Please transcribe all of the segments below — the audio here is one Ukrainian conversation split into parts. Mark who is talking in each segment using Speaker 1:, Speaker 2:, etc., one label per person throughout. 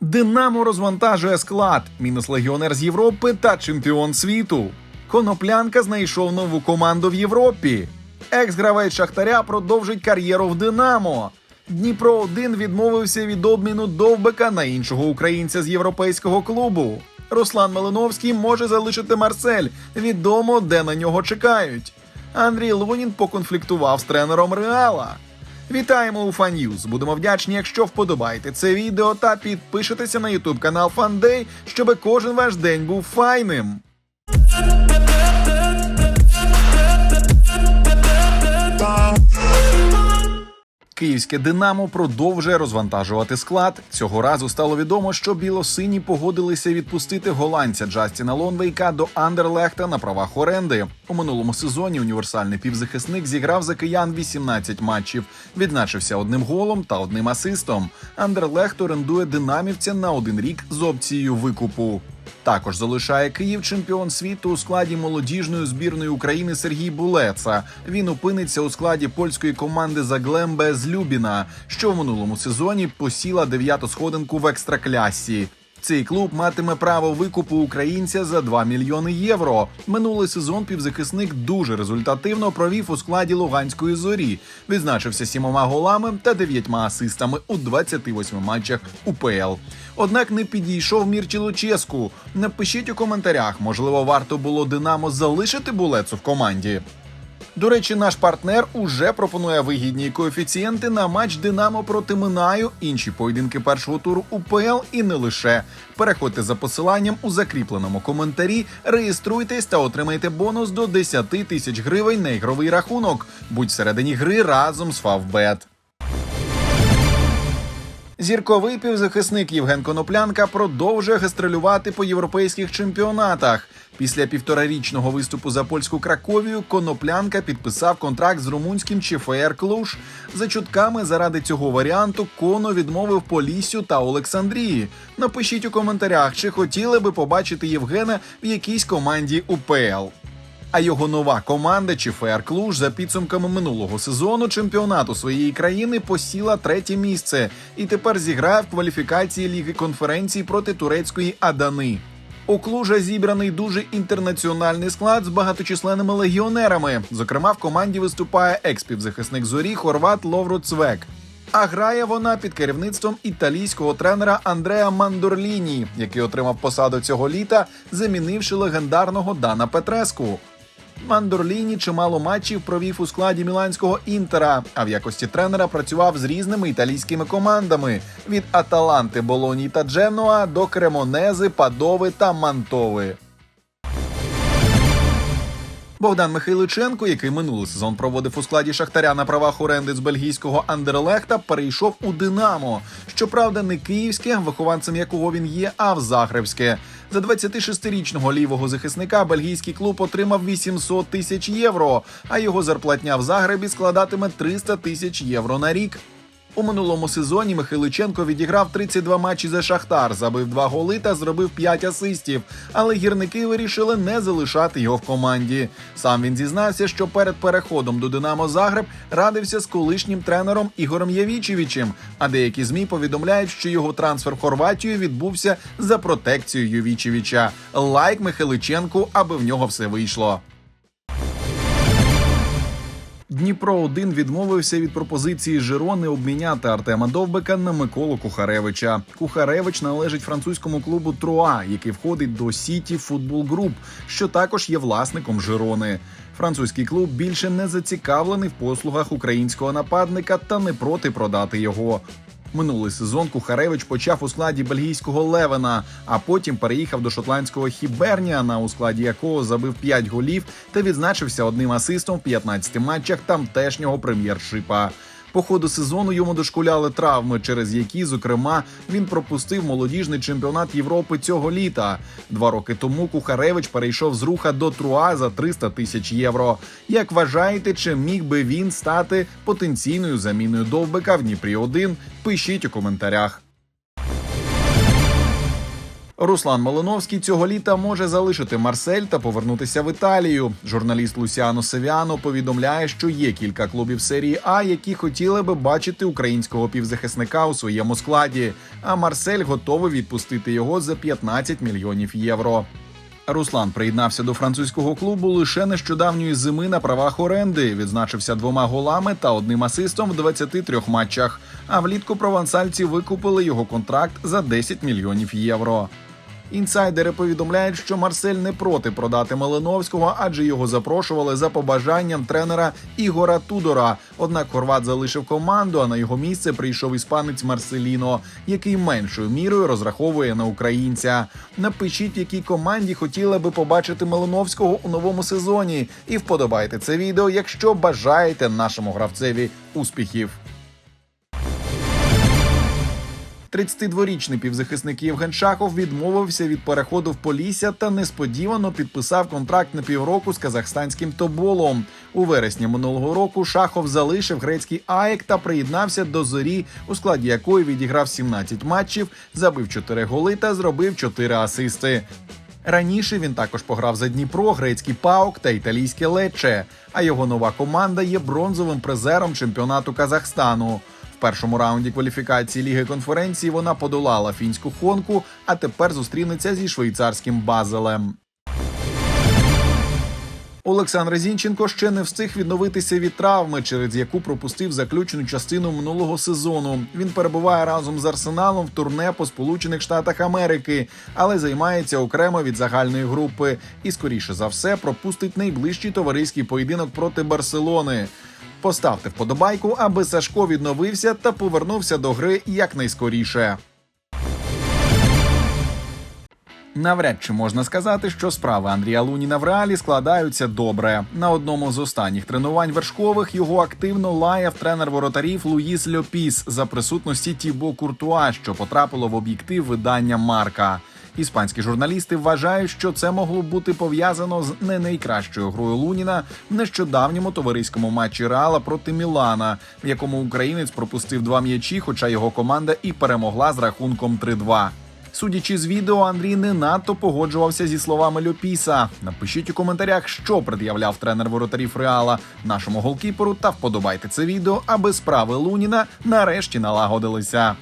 Speaker 1: Динамо розвантажує склад. Мінус легіонер з Європи та чемпіон світу. Коноплянка знайшов нову команду в Європі. Екс-гравець Шахтаря продовжить кар'єру в Динамо. Дніпро 1 відмовився від обміну довбика на іншого українця з європейського клубу. Руслан Малиновський може залишити Марсель. Відомо, де на нього чекають. Андрій Лунін поконфліктував з тренером Реала. Вітаємо у Фан'юз. Будемо вдячні, якщо вподобаєте це відео та підпишетеся на ютуб канал Фандей, щоб кожен ваш день був файним. Київське Динамо продовжує розвантажувати склад. Цього разу стало відомо, що білосині погодилися відпустити голландця Джастіна Лонвейка до Андерлехта на правах оренди. У минулому сезоні універсальний півзахисник зіграв за киян 18 матчів, відзначився одним голом та одним асистом. Андерлехт орендує динамівця на один рік з опцією викупу. Також залишає Київ чемпіон світу у складі молодіжної збірної України Сергій Булеца. Він опиниться у складі польської команди Заглембе з Любіна, що в минулому сезоні посіла дев'яту сходинку в екстраклясі. Цей клуб матиме право викупу українця за 2 мільйони євро. Минулий сезон півзахисник дуже результативно провів у складі Луганської зорі. Відзначився сімома голами та дев'ятьма асистами у 28 матчах УПЛ. Однак не підійшов Мірчі Луческу. Напишіть у коментарях, можливо, варто було Динамо залишити булецу в команді. До речі, наш партнер уже пропонує вигідні коефіцієнти на матч Динамо проти Минаю, інші поєдинки першого туру УПЛ і не лише. Переходьте за посиланням у закріпленому коментарі, реєструйтесь та отримайте бонус до 10 тисяч гривень на ігровий рахунок. Будь всередині гри разом з Фавбет. Зірковий півзахисник Євген Коноплянка продовжує гастролювати по європейських чемпіонатах. Після півторарічного виступу за польську Краковію Коноплянка підписав контракт з румунським ЧФР Клуш. За чутками заради цього варіанту Коно відмовив Поліссю та Олександрії. Напишіть у коментарях, чи хотіли би побачити Євгена в якійсь команді УПЛ. А його нова команда ЧФР Клуж за підсумками минулого сезону чемпіонату своєї країни посіла третє місце і тепер зіграє в кваліфікації Ліги конференцій проти турецької Адани. У Клужа зібраний дуже інтернаціональний склад з багаточисленними легіонерами. Зокрема, в команді виступає екс-півзахисник зорі Хорват Ловро Цвек. А грає вона під керівництвом італійського тренера Андреа Мандорліні, який отримав посаду цього літа, замінивши легендарного Дана Петреску. Мандорліні чимало матчів провів у складі міланського інтера, а в якості тренера працював з різними італійськими командами від Аталанти, Болоні та Дженуа до Кремонези, Падови та Мантови. Богдан Михайличенко, який минулий сезон проводив у складі Шахтаря на правах оренди з бельгійського Андерлехта, перейшов у Динамо. Щоправда, не київське, вихованцем якого він є, а в Загребське. За 26-річного лівого захисника бельгійський клуб отримав 800 тисяч євро, а його зарплатня в Загребі складатиме 300 тисяч євро на рік. У минулому сезоні Михайличенко відіграв 32 матчі за Шахтар, забив 2 голи та зробив 5 асистів. Але гірники вирішили не залишати його в команді. Сам він зізнався, що перед переходом до Динамо Загреб радився з колишнім тренером Ігорем Явічевичем. А деякі змі повідомляють, що його трансфер в Хорватію відбувся за протекцією Явічевича. Лайк Михайличенку, аби в нього все вийшло. Дніпро 1 відмовився від пропозиції Жирони обміняти Артема Довбика на Миколу Кухаревича. Кухаревич належить французькому клубу Труа, який входить до Сіті Футбол Груп, що також є власником Жирони. Французький клуб більше не зацікавлений в послугах українського нападника та не проти продати його. Минулий сезон Кухаревич почав у складі бельгійського Левена, а потім переїхав до шотландського Хіберніана, у складі якого забив 5 голів та відзначився одним асистом в 15 матчах тамтешнього прем'єршипа. По ходу сезону йому дошкуляли травми, через які, зокрема, він пропустив молодіжний чемпіонат Європи цього літа. Два роки тому Кухаревич перейшов з руха до Труа за 300 тисяч євро. Як вважаєте, чи міг би він стати потенційною заміною довбика в Дніпрі 1 Пишіть у коментарях. Руслан Малиновський цього літа може залишити Марсель та повернутися в Італію. Журналіст Лусіано Севіано повідомляє, що є кілька клубів серії А, які хотіли би бачити українського півзахисника у своєму складі. А Марсель готовий відпустити його за 15 мільйонів євро. Руслан приєднався до французького клубу лише нещодавньої зими на правах оренди. Відзначився двома голами та одним асистом в 23 матчах. А влітку провансальці викупили його контракт за 10 мільйонів євро. Інсайдери повідомляють, що Марсель не проти продати Малиновського, адже його запрошували за побажанням тренера Ігора Тудора. Однак Хорват залишив команду, а на його місце прийшов іспанець Марселіно, який меншою мірою розраховує на українця. Напишіть, в якій команді хотіли би побачити Малиновського у новому сезоні, і вподобайте це відео, якщо бажаєте нашому гравцеві успіхів. 32-річний півзахисник Євген Шахов відмовився від переходу в Полісся та несподівано підписав контракт на півроку з казахстанським Тоболом. У вересні минулого року Шахов залишив грецький АЕК та приєднався до зорі, у складі якої відіграв 17 матчів, забив 4 голи та зробив 4 асисти. Раніше він також пограв за Дніпро, грецький Паук та італійське Лече. А його нова команда є бронзовим призером чемпіонату Казахстану. Першому раунді кваліфікації Ліги конференції вона подолала фінську хонку, а тепер зустрінеться зі швейцарським Базелем. Олександр Зінченко ще не встиг відновитися від травми, через яку пропустив заключну частину минулого сезону. Він перебуває разом з арсеналом в турне по Сполучених Штатах Америки, але займається окремо від загальної групи і, скоріше за все, пропустить найближчий товариський поєдинок проти Барселони. Поставте вподобайку, аби Сашко відновився та повернувся до гри якнайскоріше. Навряд чи можна сказати, що справи Андрія Луніна в реалі складаються добре. На одному з останніх тренувань вершкових його активно лаяв тренер воротарів Луїс Льопіс за присутності Тібо Куртуа, що потрапило в об'єктив видання Марка. Іспанські журналісти вважають, що це могло бути пов'язано з не найкращою грою Луніна в нещодавньому товариському матчі Реала проти Мілана, в якому українець пропустив два м'ячі, хоча його команда і перемогла з рахунком 3-2. Судячи з відео, Андрій не надто погоджувався зі словами Льопіса. Напишіть у коментарях, що пред'являв тренер воротарів Реала нашому голкіперу, та вподобайте це відео, аби справи Луніна нарешті налагодилися.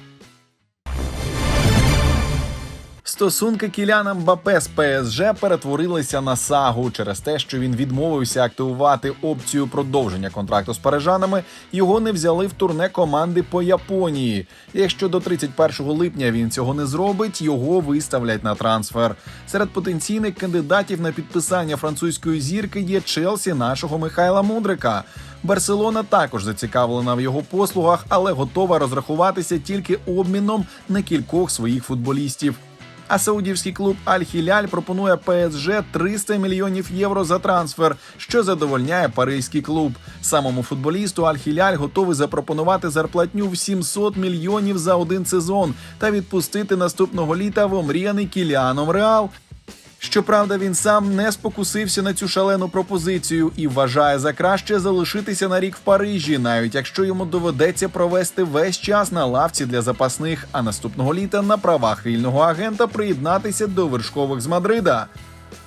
Speaker 1: Стосунки Кіляна Мбапе з ПСЖ перетворилися на сагу через те, що він відмовився активувати опцію продовження контракту з парижанами. Його не взяли в турне команди по Японії. Якщо до 31 липня він цього не зробить, його виставлять на трансфер. Серед потенційних кандидатів на підписання французької зірки є Челсі нашого Михайла Мудрика. Барселона також зацікавлена в його послугах, але готова розрахуватися тільки обміном на кількох своїх футболістів. А саудівський клуб Аль-Хіляль пропонує ПСЖ 300 мільйонів євро за трансфер, що задовольняє паризький клуб. Самому футболісту Аль-Хіляль готовий запропонувати зарплатню в 700 мільйонів за один сезон та відпустити наступного літа в омріяний Кіліаном Реал. Щоправда, він сам не спокусився на цю шалену пропозицію і вважає за краще залишитися на рік в Парижі, навіть якщо йому доведеться провести весь час на лавці для запасних, а наступного літа на правах вільного агента приєднатися до вершкових з Мадрида.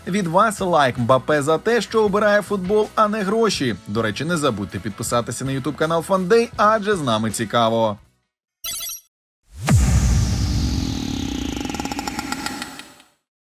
Speaker 1: Від вас лайк Мбапе за те, що обирає футбол, а не гроші. До речі, не забудьте підписатися на ютуб канал Фандей, адже з нами цікаво.